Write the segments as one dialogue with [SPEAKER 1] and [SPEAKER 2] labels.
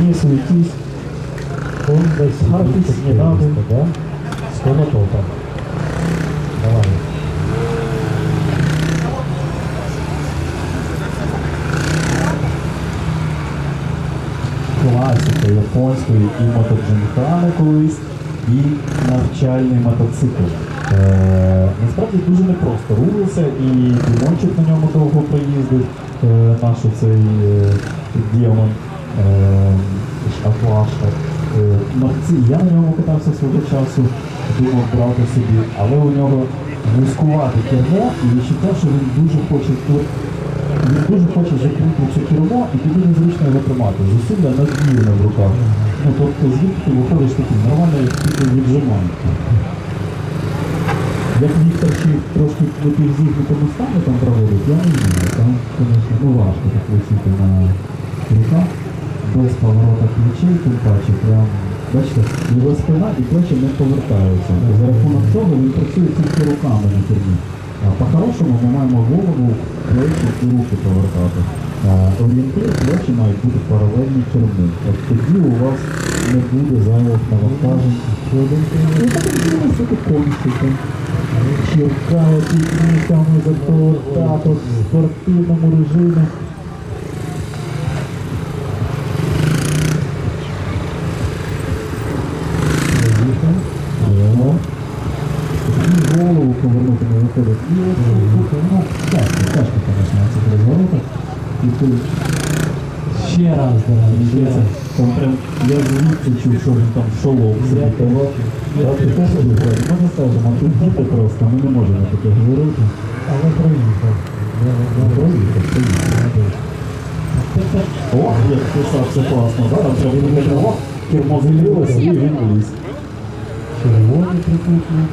[SPEAKER 1] Не суетись.
[SPEAKER 2] Он десь не надо. готов там. Давай.
[SPEAKER 1] класика японської і мотоджимхани колись, і навчальний мотоцикл. Е, насправді дуже непросто рулиться, і Дімончик на ньому довго проїздив, е, наш цей е, демон е, Атлашка. Е, Марці, я на ньому катався свого часу, думав брати собі, але у нього вузькувате кермо і відчуття, що він дуже хоче от, він дуже хоче закрити це кермо і тобі незручно його тримати. Зусилля надмірне в руках. Ну тобто звідки ти виходиш як тільки віджимань. Як Віктор ще трошки напівзігнутому стані там проводить, я не знаю. Там, звісно, ну важко так висіти на руках. Без поворота плечей, тим паче, прям, бачите, його спина і плечі не повертаються. За рахунок цього він працює тільки руками на кермі. По-хорошому ми маємо голову, плечі і руки повертати. Орієнтир плечі мають бути паралельні керму. От тоді у вас не буде зайвих навантажень. Ну так і дивимося таку кончики. Черкає підмітами за то так от в спортивному режимі. І голову повернути не виходить. І от тут, ну, тяжко, тяжко, звісно, на цих. І ти
[SPEAKER 2] Ще раз, да.
[SPEAKER 1] ще раз, там прям, я звідси чув, що він там шолом собі казав. Я теж виходить. Можна скажемо, тут діти просто, ми не можемо таке говорити.
[SPEAKER 2] Але проїхав. Я
[SPEAKER 1] Ну, проїхав, проїхав. О, як писав, все класно? Там прям він кермо, кермо звільнилося і він вліз.
[SPEAKER 2] Червоний трикутник,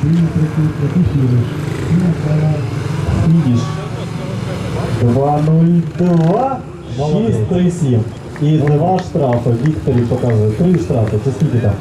[SPEAKER 2] синій трикутник і фініш. Ну, давай.
[SPEAKER 1] Фініш. 2.02,
[SPEAKER 2] Молодець.
[SPEAKER 1] 6.37. І два штрафи. Вікторі показує. Три штрафи. Це скільки там?